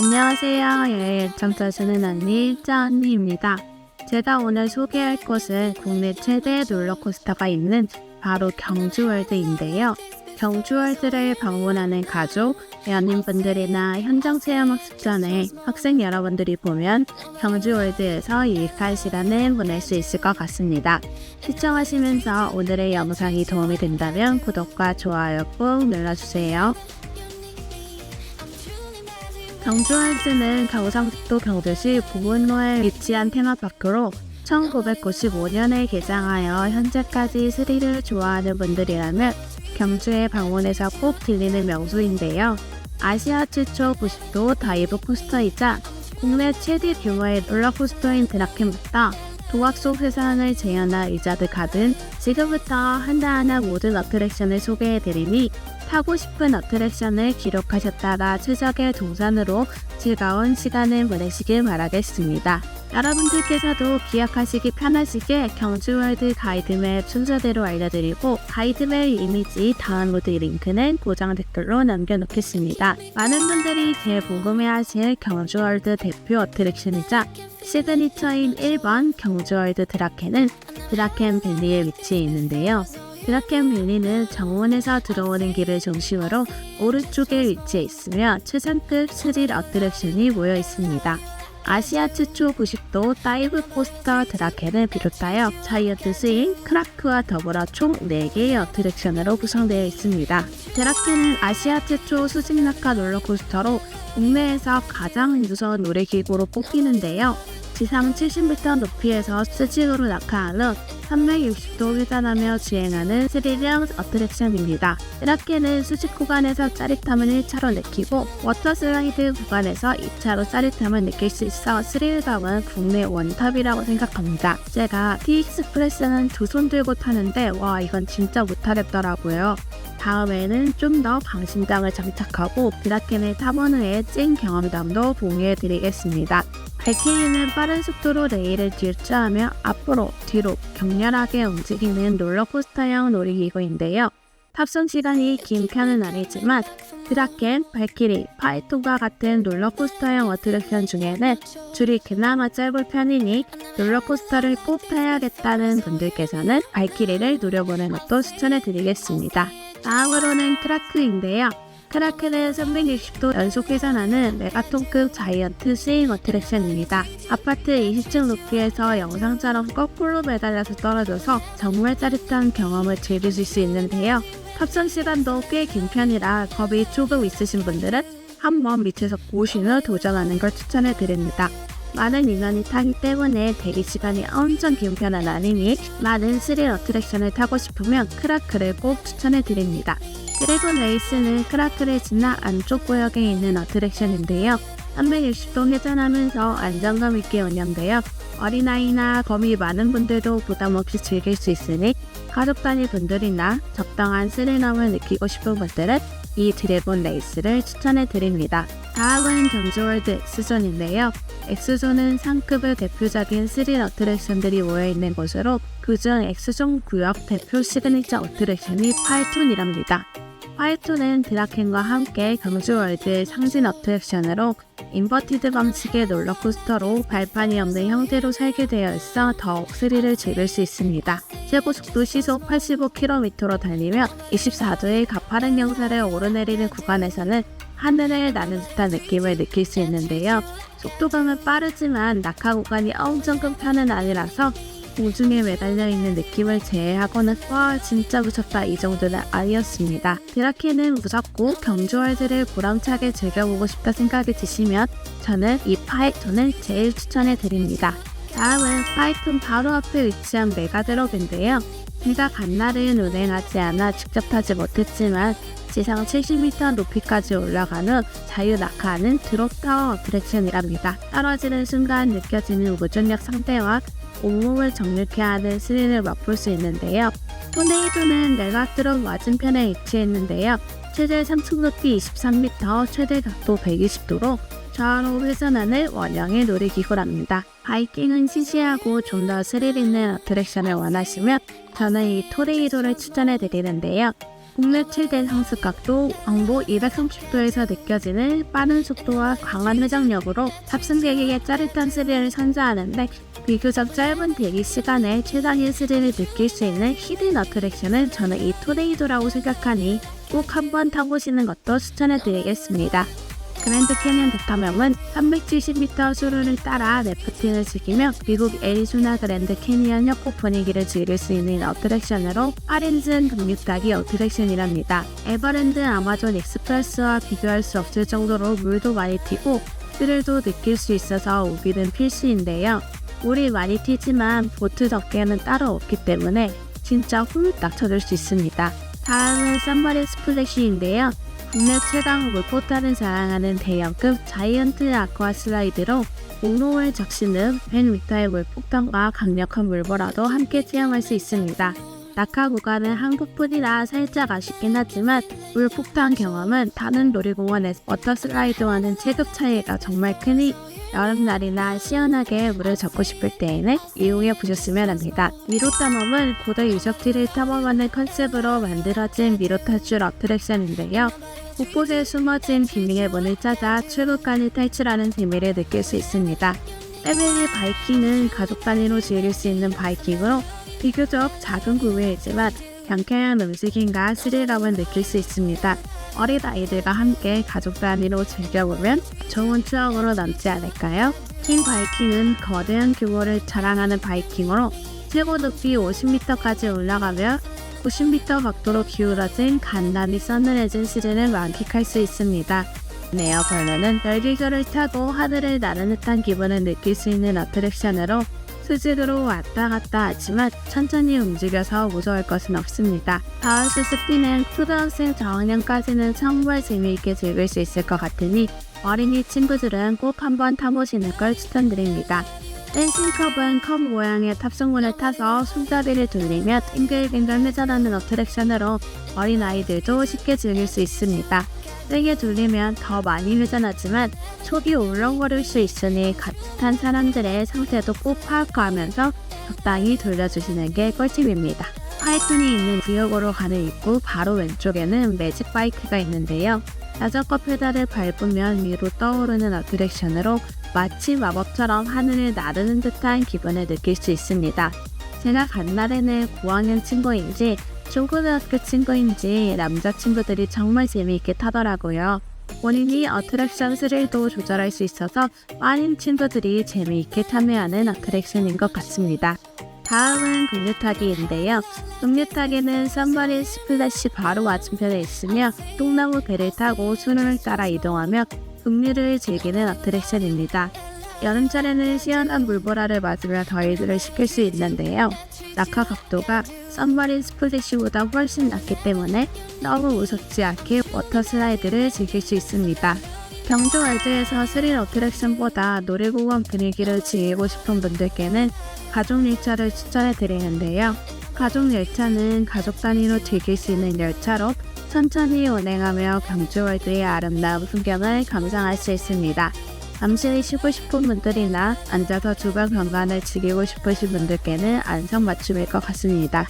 안녕하세요. 여행 청자주는 언니, 짜 언니입니다. 제가 오늘 소개할 곳은 국내 최대 롤러코스터가 있는 바로 경주월드인데요. 경주월드를 방문하는 가족, 연인분들이나 현장 체험 학습 전에 학생 여러분들이 보면 경주월드에서 유익한 시간을 보낼 수 있을 것 같습니다. 시청하시면서 오늘의 영상이 도움이 된다면 구독과 좋아요 꼭 눌러주세요. 경주월드는 경상북도 경주시 부문로에 위치한 테마파크로 1995년에 개장하여 현재까지 스릴을 좋아하는 분들이라면 경주에 방문해서 꼭 들리는 명소인데요. 아시아 최초 90도 다이브 코스터이자 국내 최대 규모의 롤러코스터인 드라켄부터 도약 속 세상을 재현한 의자들 가든 지금부터 하나하나 모든 어트랙션을 소개해드리니 타고 싶은 어트랙션을 기록하셨다가 최적의 동선으로 즐거운 시간을 보내시길 바라겠습니다. 여러분들께서도 기억하시기 편하시게 경주월드 가이드맵 순서대로 알려드리고 가이드맵 이미지 다운로드 링크는 고정 댓글로 남겨놓겠습니다. 많은 분들이 제일 궁금해하실 경주월드 대표 어트랙션이자 시그니처인 1번 경주월드 드라켄은 드라켄 밸리에 위치해 있는데요. 드라켄 밸리는 정원에서 들어오는 길을 중심으로 오른쪽에 위치해 있으며 최상급 스릴 어트랙션이 모여 있습니다. 아시아 최초 90도 다이브 코스터 드라켄을 비롯하여 자이언트 스윙, 크라크와 더불어 총 4개의 어트랙션으로 구성되어 있습니다. 드라켄은 아시아 최초 수직 낙하 롤러코스터로 국내에서 가장 무서운 놀이기구로 뽑히는데요. 지상 70m 높이에서 수직으로 낙하하는 360도 회전하며 주행하는 스릴형 어트랙션입니다. 드라켄은 수직 구간에서 짜릿함을 1차로 느끼고 워터 슬라이드 구간에서 2차로 짜릿함을 느낄 수 있어 스릴감은 국내 원탑이라고 생각합니다. 제가 T-익스프레스는 두 손 들고 타는데 와 이건 진짜 못하겠더라고요. 다음에는 좀 더 방심장을 장착하고 드라켄을 타본 후에 찐 경험담도 공유해드리겠습니다. 발키리는 빠른 속도로 레일을 질주하며 앞으로 뒤로 격렬하게 움직이는 롤러코스터형 놀이기구인데요. 탑승 시간이 긴 편은 아니지만 드라켄, 발키리, 파이톤과 같은 롤러코스터형 어트랙션 중에는 줄이 그나마 짧은 편이니 롤러코스터를 꼭 타야겠다는 분들께서는 발키리를 노려보는 것도 추천해드리겠습니다. 다음으로는 크라크인데요. 크라크는 360도 연속 회전하는 메가톤급 자이언트 스윙 어트랙션입니다. 아파트 20층 높이에서 영상처럼 거꾸로 매달려서 떨어져서 정말 짜릿한 경험을 즐기실 수 있는데요. 탑승 시간도 꽤 긴 편이라 겁이 조금 있으신 분들은 한번 밑에서 보신 후 도전하는 걸 추천해 드립니다. 많은 인원이 타기 때문에 대기 시간이 엄청 긴 편은 아니니 많은 스릴 어트랙션을 타고 싶으면 크라크를 꼭 추천해 드립니다. 드래곤 레이스는 크라크를 지나 안쪽 구역에 있는 어트랙션인데요. 360도 회전하면서 안정감 있게 운영되어 어린아이나 범위 많은 분들도 부담 없이 즐길 수 있으니 가족 단위 분들이나 적당한 스릴감을 느끼고 싶은 분들은 이 드래곤 레이스를 추천해 드립니다. 다음은 경주월드 X존인데요. X존은 상급의 대표적인 스릴 어트랙션들이 모여있는 곳으로 그중 X존 구역 대표 시그니처 어트랙션이 파이톤이랍니다. 파이톤은 드라켄과 함께 경주월드의 상징 어트랙션으로 인버티드 방식의 롤러코스터로 발판이 없는 형태로 설계되어 있어 더욱 스릴을 즐길 수 있습니다. 최고 속도 시속 85km로 달리며 24도의 가파른 경사를 오르내리는 구간에서는 하늘을 나는 듯한 느낌을 느낄 수 있는데요. 속도감은 빠르지만 낙하 구간이 엄청 큰 편은 아니라서 우중에 매달려 있는 느낌을 제외하고는 와 진짜 무섭다 이 정도는 아니었습니다. 드라켄은 무섭고 경주월드를 보람차게 즐겨보고 싶다 생각이 드시면 저는 이 파이톤을 제일 추천해 드립니다. 다음은 파이톤 바로 앞에 위치한 메가드롭인데요. 제가 간날은 운행하지 않아 직접 타지 못했지만 지상 70m 높이까지 올라가는 자유 낙하하는 드롭타워 어트랙션이랍니다. 떨어지는 순간 느껴지는 무중력 상태와 온몸을 정력해 하는 스릴을 맛볼 수 있는데요. 토네이도는 메가드롭 맞은편에 위치해 있는데요. 최대 상승 높이 23m, 최대 각도 120도로 좌우로 회전하는 원형의 놀이기구랍니다. 바이킹은 시시하고 좀 더 스릴 있는 어트랙션을 원하시면 저는 이 토레이도를 추천해 드리는데요. 국내 최대 상승각도 왕복 230도에서 느껴지는 빠른 속도와 강한 회전력으로 탑승객에게 짜릿한 스릴을 선사하는데 비교적 짧은 대기 시간에 최상의 스릴을 느낄 수 있는 히든 어트랙션은 저는 이 토네이도라고 생각하니 꼭 한번 타보시는 것도 추천해드리겠습니다. 그랜드 캐니언 대탐험은 370m 수로를 따라 래프팅을 즐기며 미국 애리조나 그랜드 캐니언 협곡 분위기를 즐길 수 있는 어트랙션으로 8인승 금육타기 어트랙션이랍니다. 에버랜드 아마존 익스프레스와 비교할 수 없을 정도로 물도 많이 튀고 스릴도 느낄 수 있어서 우비는 필수인데요. 물이 많이 튀지만 보트 덮개는 따로 없기 때문에 진짜 훌딱 쳐줄 수 있습니다. 다음은 썸머리 스플래시인데요. 국내 최강 물포탄을 자랑하는 대형급 자이언트 아쿠아 슬라이드로 공로에 적시는 100m의 물폭탄과 강력한 물보라도 함께 체험할 수 있습니다. 낙하 구간은 한국뿐이라 살짝 아쉽긴 하지만 물폭탄 경험은 다른 놀이공원에서 워터 슬라이드와는 체급 차이가 정말 크니 여름날이나 시원하게 물을 젓고 싶을 때에는 이용해 보셨으면 합니다. 미로 탐험은 고대 유적지를 탐험하는 컨셉으로 만들어진 미로 탈출 어트랙션인데요. 곳곳에 숨어진 비밀의 문을 찾아 출구간을 탈출하는 재미를 느낄 수 있습니다. 빼빼기 바이킹은 가족 단위로 즐길 수 있는 바이킹으로 비교적 작은 구매이지만 경쾌한 음식인가 스릴감을 느낄 수 있습니다. 어린 아이들과 함께 가족 단위로 즐겨보면 좋은 추억으로 남지 않을까요? 킹 바이킹은 거대한 규모를 자랑하는 바이킹으로 최고 높이 50m까지 올라가며 90m 각도로 기울어진 간단히 서늘해진 스릴을 만끽할 수 있습니다. 네어벌러는 열기구를 타고 하늘을 나는 듯한 기분을 느낄 수 있는 어트랙션으로 수직으로 왔다 갔다 하지만 천천히 움직여서 무서울 것은 없습니다. 바우스 스피는 초등학생 저학년까지는 정말 재미있게 즐길 수 있을 것 같으니 어린이 친구들은 꼭 한번 타보시는 걸 추천드립니다. 댄싱컵은 컵 모양의 탑승문을 타서 손잡이를 돌리며 빙글빙글 회전하는 어트랙션으로 어린아이들도 쉽게 즐길 수 있습니다. 세게 돌리면 더 많이 회전하지만 촉이 울렁거릴 수 있으니 같이 탄 사람들의 상태도 꼭 파악하면서 적당히 돌려주시는 게 꿀팁입니다. 파이톤이 있는 구역으로 가는 입구 바로 왼쪽에는 매직 바이크가 있는데요. 자전거 페달을 밟으면 위로 떠오르는 어트랙션으로 마치 마법처럼 하늘을 나르는 듯한 기분을 느낄 수 있습니다. 제가 간 날에는 9학년 친구인지 중고등학교 친구인지 남자친구들이 정말 재미있게 타더라고요. 본인이 어트랙션 스릴도 조절할 수 있어서 많은 친구들이 재미있게 참여하는 어트랙션인 것 같습니다. 다음은 금류타기인데요. 금류타기는 썸머리 스플래시 바로 맞은편에 있으며 똥나무 배를 타고 수능을 따라 이동하며 금류를 즐기는 어트랙션입니다. 여름철에는 시원한 물보라를 맞으며 더위들을 식힐 수 있는데요. 낙하 각도가 썸머린 스플래시보다 훨씬 낮기 때문에 너무 무섭지 않게 워터 슬라이드를 즐길 수 있습니다. 경주 월드에서 스릴 어트랙션보다 놀이공원 분위기를 즐기고 싶은 분들께는 가족 열차를 추천해 드리는데요. 가족 열차는 가족 단위로 즐길 수 있는 열차로 천천히 운행하며 경주 월드의 아름다운 풍경을 감상할 수 있습니다. 잠시 쉬고 싶은 분들이나 앉아서 주변 경관을 즐기고 싶으신 분들께는 안성맞춤일 것 같습니다.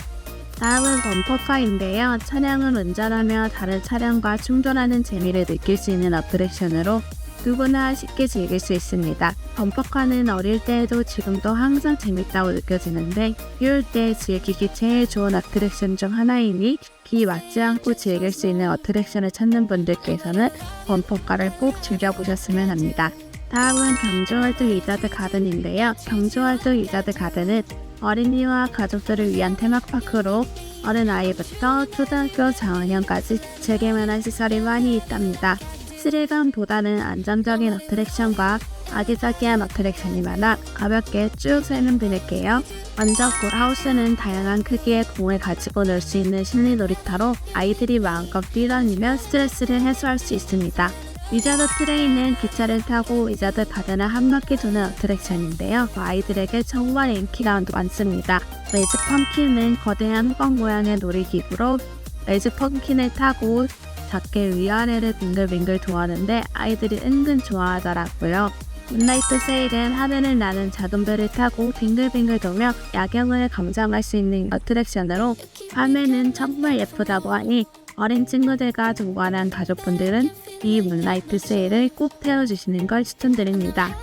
다음은 범퍼카인데요. 차량을 운전하며 다른 차량과 충돌하는 재미를 느낄 수 있는 어트랙션으로 누구나 쉽게 즐길 수 있습니다. 범퍼카는 어릴 때에도 지금도 항상 재밌다고 느껴지는데 비올 때 즐기기 제일 좋은 어트랙션 중 하나이니 비 맞지 않고 즐길 수 있는 어트랙션을 찾는 분들께서는 범퍼카를 꼭 즐겨보셨으면 합니다. 다음은 경주월드 위자드 가든인데요. 경주월드 위자드 가든은 어린이와 가족들을 위한 테마파크로 어린아이부터 초등학교 저학년까지 즐길만한 시설이 많이 있답니다. 스릴감보다는 안정적인 어트랙션과 아기자기한 어트랙션이 많아 가볍게 쭉 설명드릴게요. 먼저 굴하우스는 다양한 크기의 공을 가지고 놀 수 있는 실내 놀이터로 아이들이 마음껏 뛰다니며 스트레스를 해소할 수 있습니다. 위자드 트레인은 기차를 타고 위자드 가든을 한 바퀴 도는 어트랙션인데요. 아이들에게 정말 인기가 많습니다. 레즈 펌킨은 거대한 호박 모양의 놀이기구로 레즈 펌킨을 타고 작게 위아래를 빙글빙글 도하는데 아이들이 은근 좋아하더라고요. 문라이트 세일은 하늘을 나는 작은 별을 타고 빙글빙글 돌며 야경을 감상할 수 있는 어트랙션으로 밤에는 정말 예쁘다고 하니 어린 친구들과 동거하는 가족분들은 이 문라이트 세일을 꼭 태워주시는 걸 추천드립니다.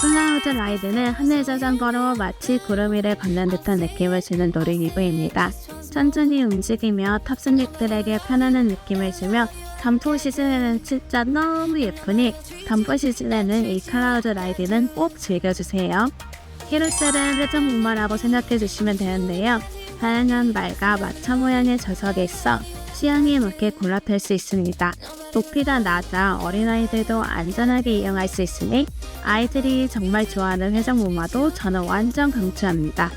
클라우드 라이드는 하늘 자전거로 마치 구름 위를 걷는 듯한 느낌을 주는 놀이기구입니다. 천천히 움직이며 탑승객들에게 편안한 느낌을 주며 단포 시즌에는 진짜 너무 예쁘니 단포 시즌에는 이 클라우드 라이드는 꼭 즐겨주세요. 히로셀은 회전 목마라고 생각해 주시면 되는데요. 다양한 말과 마차 모양의 좌석에 있어 취향에 맞게 골라 탈수 있습니다. 높이가 낮아 어린아이들도 안전하게 이용할 수 있으니 아이들이 정말 좋아하는 회전 목마도 저는 완전 강추합니다.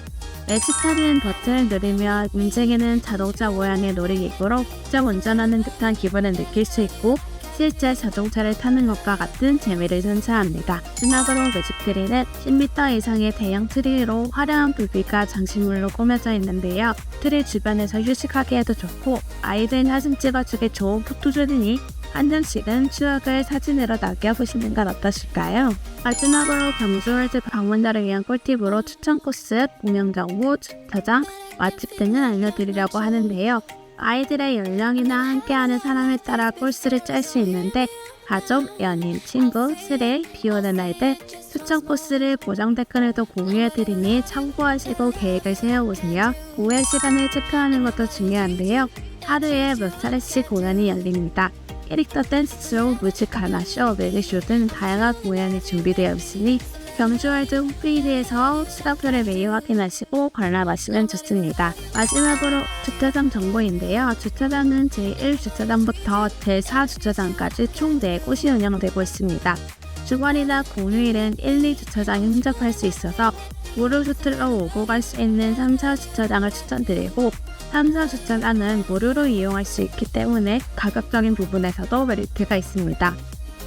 엑스타리는 버튼을 누르며 움직이는 자동차 모양의 놀이기구로 직접 운전하는 듯한 기분을 느낄 수 있고 실제 자동차를 타는 것과 같은 재미를 선사합니다. 마지막으로 뮤직트리는 10m 이상의 대형 트리로 화려한 불빛과 장식물로 꾸며져 있는데요. 트리 주변에서 휴식하기에도 좋고 아이들 사진 찍어주기 좋은 포토존이니 한 장씩은 추억을 사진으로 남겨보시는 건 어떠실까요? 마지막으로 경주월드 방문자를 위한 꿀팁으로 추천 코스, 공연 정보, 주차장, 맛집 등을 알려드리려고 하는데요. 아이들의 연령이나 함께하는 사람에 따라 코스를 짤 수 있는데 가족, 연인, 친구, 스릴, 비 오는 날들 추천 코스를 고정 댓글에도 공유해드리니 참고하시고 계획을 세워보세요. 공연 시간을 체크하는 것도 중요한데요. 하루에 몇 차례씩 공연이 열립니다. 캐릭터 댄스쇼, 뮤지컬나 쇼, 매직쇼 등 다양한 공연이 준비되어 있으니 경주월드 홈페이지에서 시간표를 매일 확인하시고 관람하시면 좋습니다. 마지막으로 주차장 정보인데요. 주차장은 제1주차장부터 제4주차장까지 총 4곳이 운영되고 있습니다. 주말이나 공휴일은 1, 2주차장이 혼잡할 수 있어서 무료 슈트로 오고 갈 수 있는 3, 4주차장을 추천드리고 3, 4주차장은 무료로 이용할 수 있기 때문에 가격적인 부분에서도 메리트가 있습니다.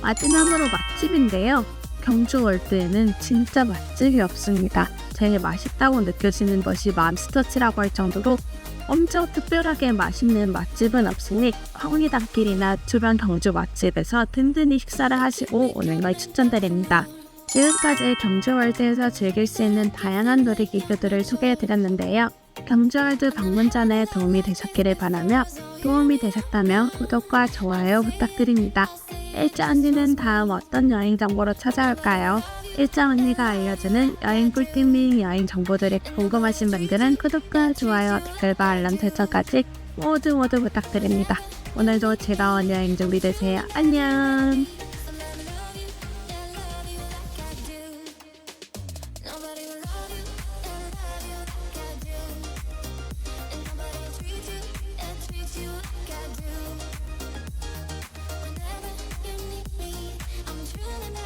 마지막으로 맛집인데요. 경주 월드에는 진짜 맛집이 없습니다. 제일 맛있다고 느껴지는 것이 맘스터치라고 할 정도로 엄청 특별하게 맛있는 맛집은 없으니 황리단길이나 주변 경주 맛집에서 든든히 식사를 하시고 오는 걸 추천드립니다. 지금까지 경주월드에서 즐길 수 있는 다양한 놀이기구들을 소개해드렸는데요. 경주월드 방문 전에 도움이 되셨기를 바라며 도움이 되셨다면 구독과 좋아요 부탁드립니다. 일자 언니는 다음 어떤 여행 정보로 찾아올까요? 일자 언니가 알려주는 여행 꿀팁 및 여행 정보들이 궁금하신 분들은 구독과 좋아요, 댓글과 알람 설정까지 모두 모두 부탁드립니다. 오늘도 즐거운 여행 준비 되세요. 안녕!